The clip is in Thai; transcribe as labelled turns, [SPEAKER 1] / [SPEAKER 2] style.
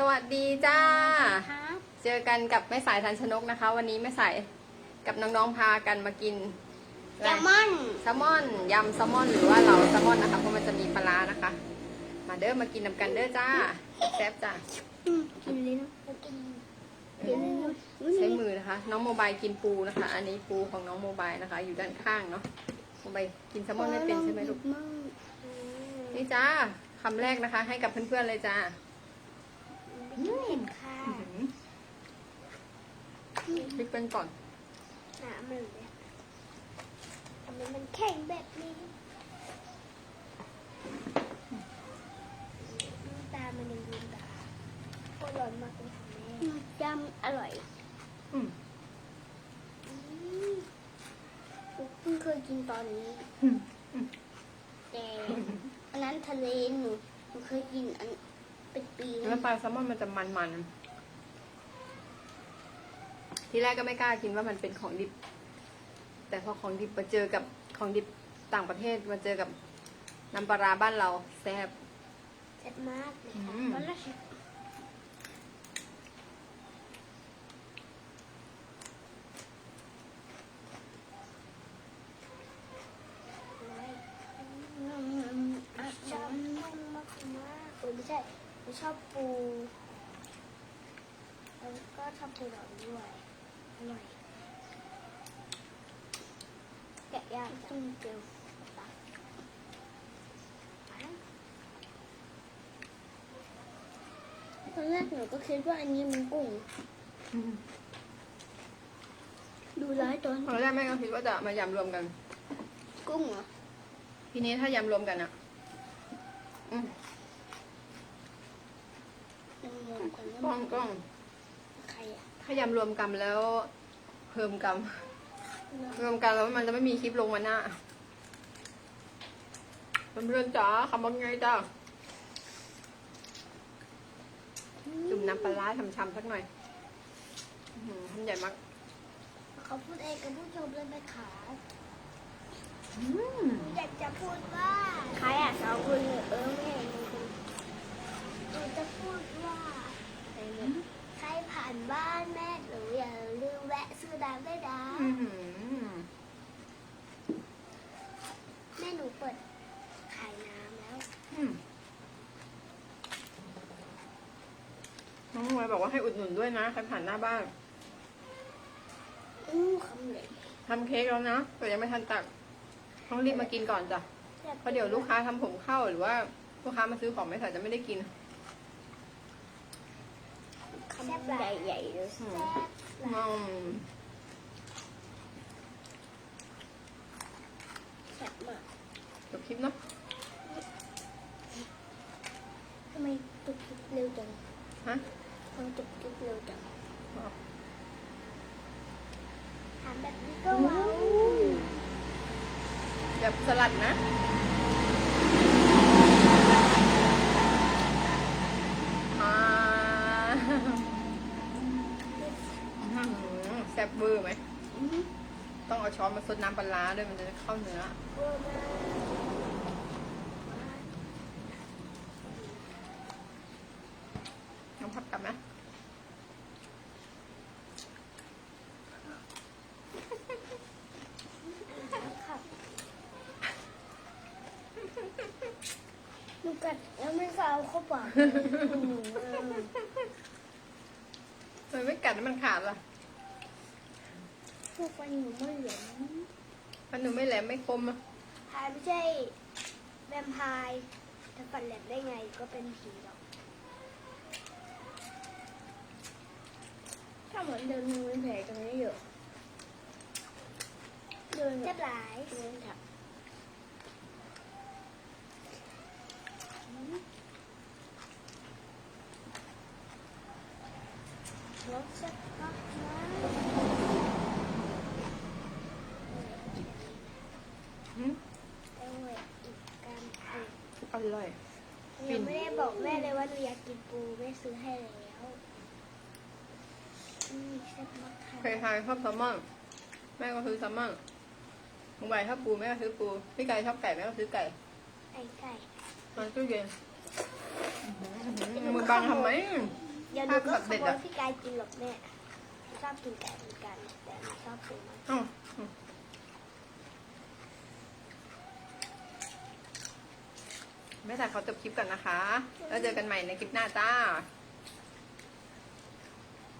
[SPEAKER 1] สวัสดีจ้า
[SPEAKER 2] ครับ
[SPEAKER 1] เจอกันกับแม่สายทันชนกนะคะ วันนี้แม่สายกับน้องๆพากันมากิน
[SPEAKER 2] แซลมอน
[SPEAKER 1] แซลมอนยำแซลมอนหรือว่าเหลาแซลมอนนะคะเพราะมันจะมีปลาร้านะคะ มาเด้อมากินนำกันเด้อจ้าแซ่บจ้า
[SPEAKER 2] อืมกินเลยนะกินกินเลยนะ
[SPEAKER 1] ใช้มือนะคะ น้องโมบายกินปูนะคะ อันนี้ปูของน้องโมบายนะคะ อยู่ด้านข้างเนาะโมบายกินแซลมอนไม่เป็นใช่ไหมลูกนี่จ้าคำแรกนะคะ ให้กับเพื่อนๆเลยจ้า
[SPEAKER 2] ไม่ เห็นค่ะ
[SPEAKER 1] พริกเป็นก่อน
[SPEAKER 2] น้ำมันเลยทำไมมันแข็งแบบนี้น้ำตามันยังยืนตาก็ร้อนมากเลยค่ะแม่ยำอร่อย
[SPEAKER 1] อืม
[SPEAKER 2] อืมเพิ่งเคยกินตอนนี้
[SPEAKER 1] อืมอืม
[SPEAKER 2] แต่อันนั้นทะเลหนูหนูเคยกินอัน เป็นปี
[SPEAKER 1] เนื้
[SPEAKER 2] แล้
[SPEAKER 1] อ
[SPEAKER 2] ว
[SPEAKER 1] ปลาแซลมอนมันจะมันๆ ทีแรกก็ไม่กล้ากินว่ามันเป็นของดิบ แต่พอของดิบมาเจอกับของดิบต่างประเทศมาเจอกับน้ำปลาร้าบ้านเราแซ่บ
[SPEAKER 2] เจ็บมากเลยค่ะ
[SPEAKER 1] อืม
[SPEAKER 2] ตอนแรกฉันชอบมากมากมากเออไม่ใช่ ไม่ชอบปูแล้วก็ชอบปูดองด้วยอร่อยแกะยากจังเกลียวปากตอนแรกหนูก็คิดว่าอันนี้มันกุ้ง ดูร้ายตอน
[SPEAKER 1] ตอนแรกแม่ก็คิดว่าจะมายำรวมกัน
[SPEAKER 2] กุ้งเหรอ
[SPEAKER 1] ทีนี้ถ้ายำรวมกันอะ อืม
[SPEAKER 2] ยังงงกัน
[SPEAKER 1] กล้
[SPEAKER 2] ว่า
[SPEAKER 1] องกล้อง
[SPEAKER 2] ใครอะ
[SPEAKER 1] ถ้ายำรวมกันแล้วเพิ่มกรรมรวมกันแล้วมันจะไม่มีคลิปลงวันหน้าเพื่อนๆจ๋าคำว่าไงจ้าจุ่มน้ำปลาร้าช้ำๆสักหน่อยอื้อหือทำใหญ่มาก
[SPEAKER 2] เขาพูดเองกับผู้ชมเลยไหมคะ
[SPEAKER 1] อืม
[SPEAKER 2] อยากจะพูดว่าใครอะสองคนเนี่ยเออไม่เห็นเลยหนูจะพูดว่าอะไรเนี่ยใครผ่านบ้านแม่หนูอย่าลืมแวะซื้อน้ำได้นะ
[SPEAKER 1] อื้อหือ
[SPEAKER 2] แม่หนูเปิดขายน้ำแล้ว
[SPEAKER 1] อืมน้องมวยบ อกว่าให้อุดหนุนด้วยนะใครผ่านหน้าบ้าน
[SPEAKER 2] อู้คำเหล็ก
[SPEAKER 1] ทำเค้กแล้วนะแต่ยังไม่ทันตักต้องรีบมากินก่อนจ้ะเพราะเดี๋ยวลูกค้าทำผมเข้าหรือว่าลูกค้ามาซื้อของไม่ใส่จะไม่ได้กิน
[SPEAKER 2] คำใหญ่ๆเลย
[SPEAKER 1] อืม
[SPEAKER 2] แซ่บ
[SPEAKER 1] อืม
[SPEAKER 2] แซ่บมาก
[SPEAKER 1] จบคลิปเนาะ
[SPEAKER 2] ทำไมตุกติกเร็วจัง
[SPEAKER 1] ฮะ
[SPEAKER 2] ทำไมตุกติกเร็วจัง
[SPEAKER 1] อ๋อ
[SPEAKER 2] ถามแบบนี้ก็ว้าว
[SPEAKER 1] แบบสลัดนะอ่าอื้อหือแซ่บเบอร์ไหม
[SPEAKER 2] อืม
[SPEAKER 1] ต้องเอาช้อนมาซดน้ำปลาร้าด้วยมันจะเข้าเนื้อ
[SPEAKER 2] เวอร์มาก
[SPEAKER 1] น้องพับกลับไหม
[SPEAKER 2] ครับหนู กัดแล้วไม่กล้เอาเข้าปากเลยหนูอะ
[SPEAKER 1] ทำไมไม่กัดให้มันขาดล่ะ
[SPEAKER 2] พวกฟันหนูไม่เหลือง
[SPEAKER 1] มันหนูไม่แหลมไม่คมอะ
[SPEAKER 2] พายไม่ใช่แวมไพร์จะฟันแหลมได้ไงก็เป็นผีหรอก ถ้าเหมือนเดินมือแผลตรงนี้อยู่เดินจะหลายเดินถักพักนะ
[SPEAKER 1] หืม
[SPEAKER 2] เอาไว้อีกการปลูก
[SPEAKER 1] อร่อย
[SPEAKER 2] ยังไม่ได้บอกแม่เลยว่าหนูอยากกินปูแม่ซื้อให้แล้วอืมแซ่บมากค่ะ
[SPEAKER 1] ใครๆชอบแซลมอนแม่ก็ซื้อแซลมอนมึงใบชอบปูแม่ก็ซื้อปู พี่ไก่ชอบไก่แม่ก็ซื้อไก่
[SPEAKER 2] ไก่ไก่
[SPEAKER 1] มันตู้เย็นอื้อหือมือบังทำไม
[SPEAKER 2] ห ดี๋ยวหนูก็ขโมยพี่กายกินหรอกแม่ชอบกินไก่เหมือนกันแต่หนูชอบซื้อมา
[SPEAKER 1] อ้าวอืมแม่แต่เขาจบคลิปก่อนนะคะ แล้วเจอกันใหม่ในคลิปหน้าจ้า
[SPEAKER 2] บ